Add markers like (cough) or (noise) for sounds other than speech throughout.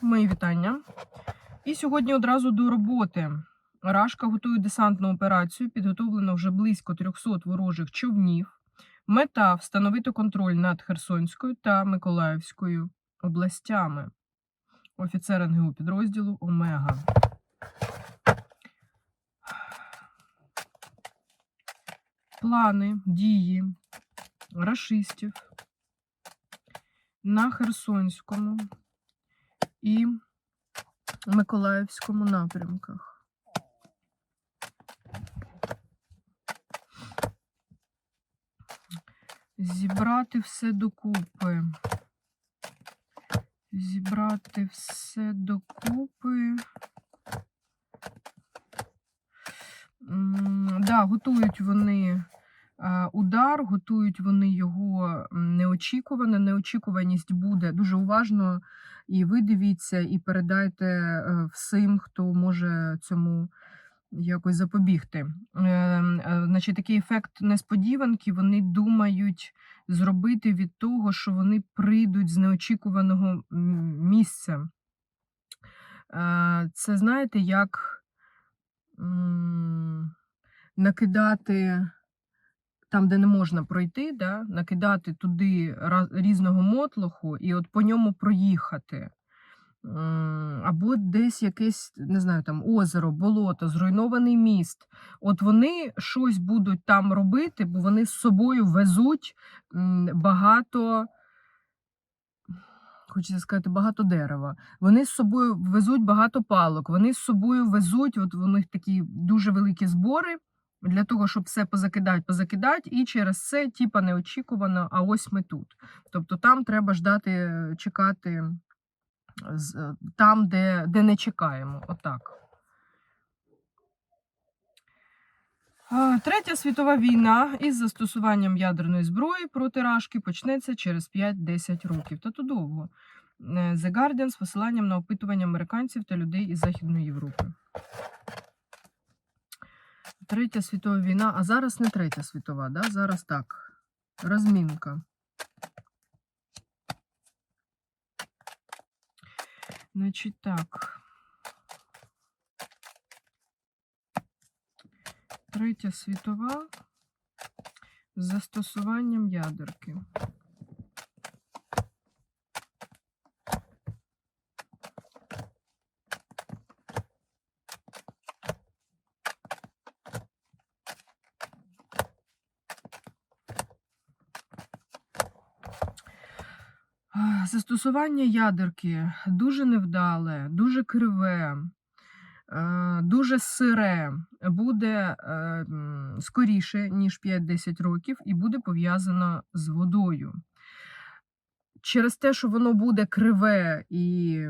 Мої вітання. І сьогодні одразу до роботи. Рашка готує десантну операцію. Підготовлено вже близько 300 ворожих човнів. Мета встановити контроль над Херсонською та Миколаївською областями. Офіцер НГУ підрозділу Омега. Плани дії рашистів на Херсонському і Миколаївському напрямках. Зібрати все докупи. Зібрати все докупи. М, Да, готують вони удар, готують вони його неочікувано. Неочікуваність буде дуже уважно. І ви дивіться, і передайте е, всім, хто може цьому якось запобігти. Е, е, Значить, такий ефект несподіванки вони думають зробити від того, що вони прийдуть з неочікуваного місця. Е, Це знаєте, як накидати там, де не можна пройти, да, накидати туди різного мотлоху і от по ньому проїхати. Або десь якесь, не знаю, там озеро, болото, зруйнований міст. От вони щось будуть там робити, бо вони з собою везуть багато, хочеться сказати, багато дерева. Вони з собою везуть багато палок, вони з собою везуть, от у них такі дуже великі збори для того, щоб все позакидати, позакидати, і через це, типа, неочікувано, а ось ми тут. Тобто там треба ждати, чекати е, там, де, де не чекаємо. Отак. Третя світова війна із застосуванням ядерної зброї проти Рашки почнеться через 5-10 років. Та то довго. Е, The Guardian з посиланням на опитування американців та людей із Західної Європи. Третя світова війна, а зараз не третя світова, да? зараз так. Розмінка. Значить так. Третя світова з застосуванням ядерки. Застосування ядерки дуже невдале, дуже криве, е, дуже сире, буде е, скоріше, ніж 5-10 років, і буде пов'язано з водою. Через те, що воно буде криве і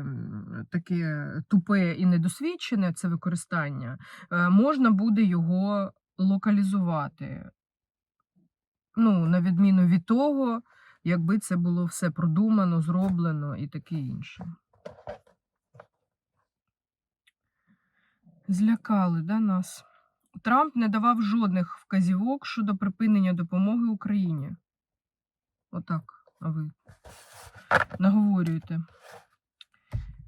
таке тупе і недосвідчене, це використання, е, можна буде його локалізувати. Ну, на відміну від того, якби це було все продумано, зроблено і таке інше. Злякали да, нас. Трамп не давав жодних вказівок щодо припинення допомоги Україні. Отак, а ви наговорюєте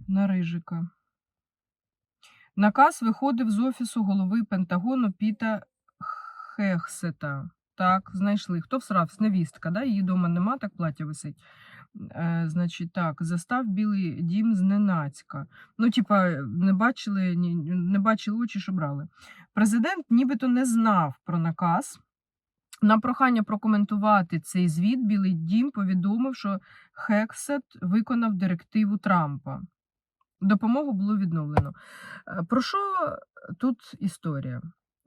на рижика. Наказ виходив з офісу голови Пентагону Піта Хехсета. Так, знайшли. Хто всрався? Невістка, да? її вдома нема, так плаття висить. Е, значить, так, застав білий дім зненацька. Ну, типа, не бачили, ні, не бачили очі, що брали. Президент нібито не знав про наказ. На прохання прокоментувати цей звіт Білий Дім повідомив, що Хексет виконав директиву Трампа. Допомогу було відновлено. Е, Про що тут історія?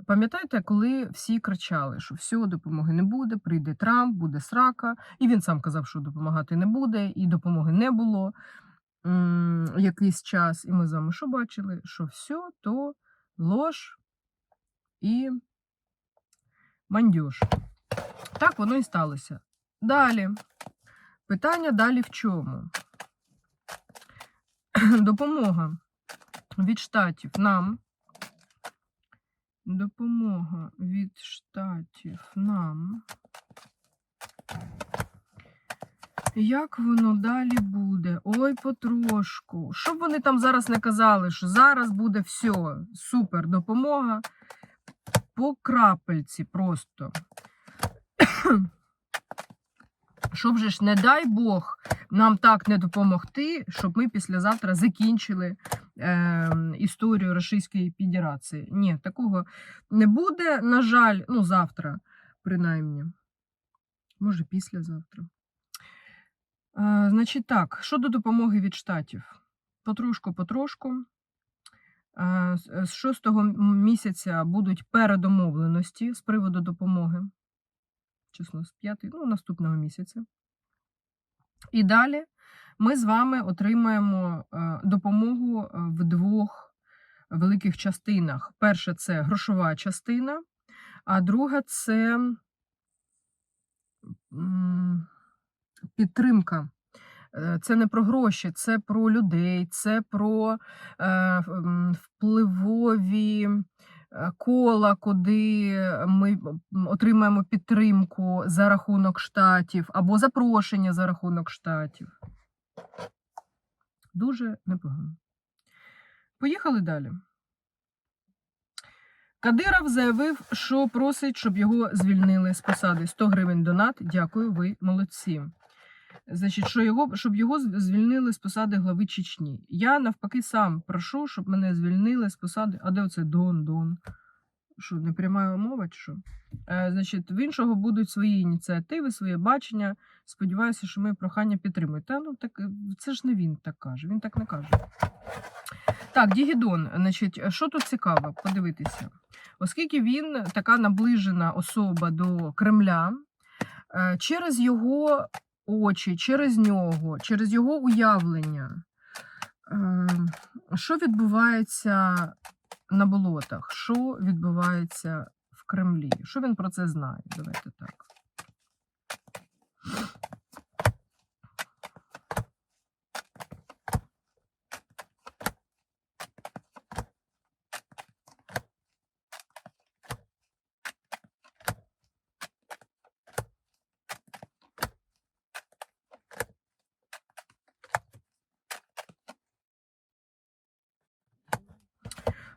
Пам'ятаєте, коли всі кричали, що все, допомоги не буде, прийде Трамп, буде срака, і він сам казав, що допомагати не буде, і допомоги не було м, якийсь час. І ми з вами що бачили? Що все то лож і мандьош. Так воно і сталося. Далі. Питання далі в чому? (clears throat) Допомога від штатів нам. Допомога від штатів нам Як воно далі буде? Ой, потрошку. Щоб вони там зараз не казали, що зараз буде все, супер допомога по крапельці просто. (coughs) Щоб же ж, не дай Бог, нам так не допомогти, щоб ми післязавтра закінчили історію Російської Федерації. Ні, такого не буде, на жаль, ну, завтра, принаймні. Може, післязавтра. Е, значить так, щодо допомоги від штатів. Потрошку-потрошку. Е, з- з шостого місяця будуть передомовленості з приводу допомоги. Чесно, з п'ятий, ну, наступного місяця. І далі ми з вами отримаємо е, допомогу е, в двох великих частинах. Перше це грошова частина, а друга це підтримка. Е, Це не про гроші, це про людей, це про впливові кола, куди ми отримаємо підтримку за рахунок штатів або запрошення за рахунок штатів. Дуже непогано. Поїхали далі. Кадиров заявив, що просить, щоб його звільнили з посади 100 гривень донат. Дякую, ви молодці. Значить, що його, щоб його звільнили з посади глави Чечні. Я навпаки сам прошу, щоб мене звільнили з посади. А де оце Дон Дон? Що, не пряма мова чи що? Е, значить, в іншого будуть свої ініціативи, своє бачення. Сподіваюся, що ми прохання підтримують. Та ну так е, це ж не він так каже. Він так не каже. Так, Дігідон, значить, що тут цікаво подивитися? Оскільки він така наближена особа до Кремля, е, через його очі, через нього, через його уявлення, е, що відбувається на болотах, що відбувається в Кремлі? Що він про це знає? Давайте так.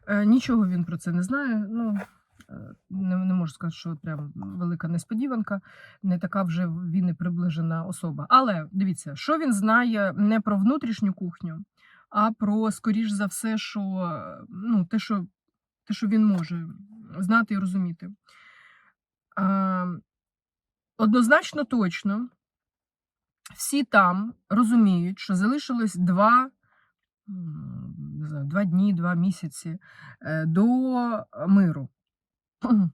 Нічого він про це не знає. Ну, е, не, не можу сказати, що прям велика несподіванка, не така вже він і приближена особа. Але дивіться, що він знає не про внутрішню кухню, а про, скоріш за все, що, е, ну, те, що, те, що він може знати і розуміти. Е, однозначно точно, всі там розуміють, що залишилось два не знаю, два дні, два місяці е, до миру. (clears throat)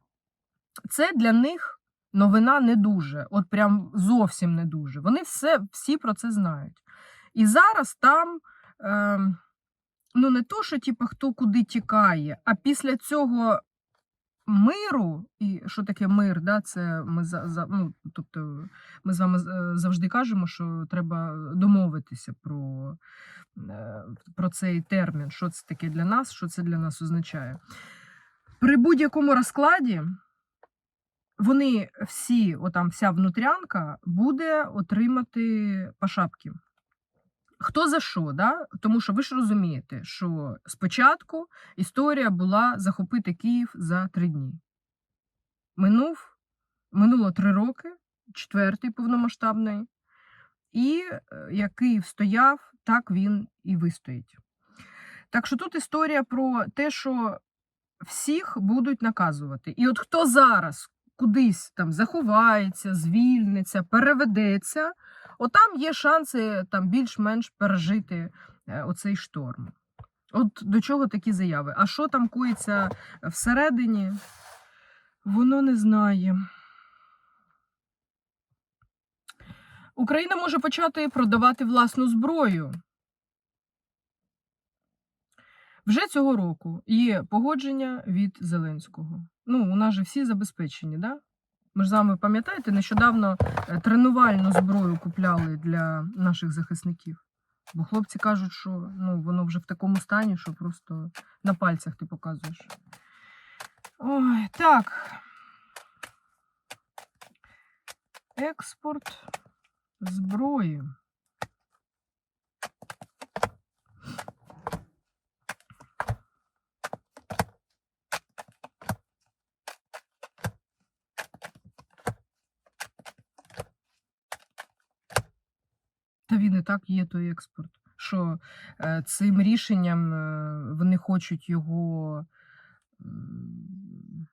Це для них новина не дуже, от прям зовсім не дуже. Вони все, всі про це знають. І зараз там, е, ну не то, що типу, хто куди тікає, а після цього миру, і що таке мир, да, це ми за, за, ну, тобто ми з вами е, завжди кажемо, що треба домовитися про, е, про цей термін, що це таке для нас, що це для нас означає. При будь-якому розкладі вони всі, отам вся внутрянка, буде отримати по шапки. Хто за що, да? тому що ви ж розумієте, що спочатку історія була захопити Київ за три дні. Минув, минуло три роки, четвертий повномасштабний, і е, як Київ стояв, так він і вистоїть. Так що тут історія про те, що всіх будуть наказувати. І от хто зараз кудись там заховається, звільниться, переведеться, отам є шанси там більш-менш пережити е, оцей шторм. От до чого такі заяви. А що там коїться всередині, воно не знає. Україна може почати продавати власну зброю. Вже цього року є погодження від Зеленського. Ну, у нас же всі забезпечені, да? Ми ж з вами пам'ятаєте, нещодавно е, тренувальну зброю купляли для наших захисників. Бо хлопці кажуть, що ну, воно вже в такому стані, що просто на пальцях ти показуєш. Ой, так. Експорт зброї. Та він і так є той експорт. Що е, цим рішенням е, вони хочуть його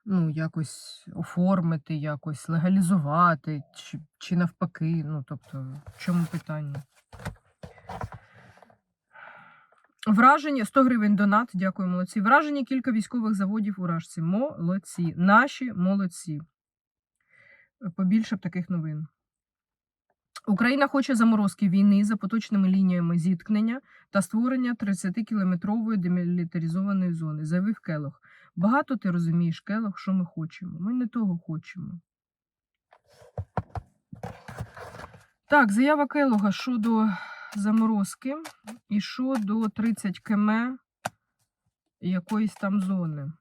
ну, якось оформити, якось легалізувати, чи, чи навпаки. Ну, тобто, в чому питання? Враження 100 гривень донат. Дякую, молодці. Враження кілька військових заводів у Рашці. Молодці. Наші молодці. Побільше б таких новин. Україна хоче заморозки війни за поточними лініями зіткнення та створення 30-кілометрової демілітаризованої зони, заявив Келох. Багато ти розумієш, Келох, що ми хочемо. Ми не того хочемо. Так, заява Келога щодо заморозки і щодо 30 км якоїсь там зони.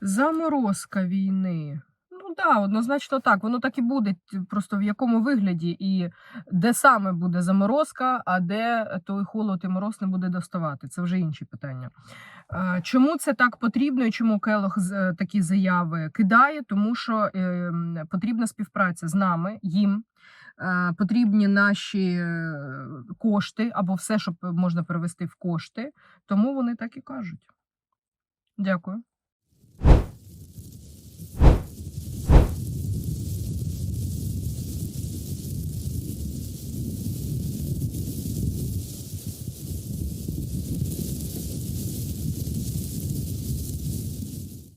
Заморозка війни. Ну так, да, однозначно так. Воно так і буде. Просто в якому вигляді і де саме буде заморозка, а де той холод і мороз не буде доставати. Це вже інші питання. Е, Чому це так потрібно і чому Келох е, такі заяви кидає? Тому що е, потрібна співпраця з нами, їм. Е, Потрібні наші кошти або все, що можна перевести в кошти. Тому вони так і кажуть. Дякую.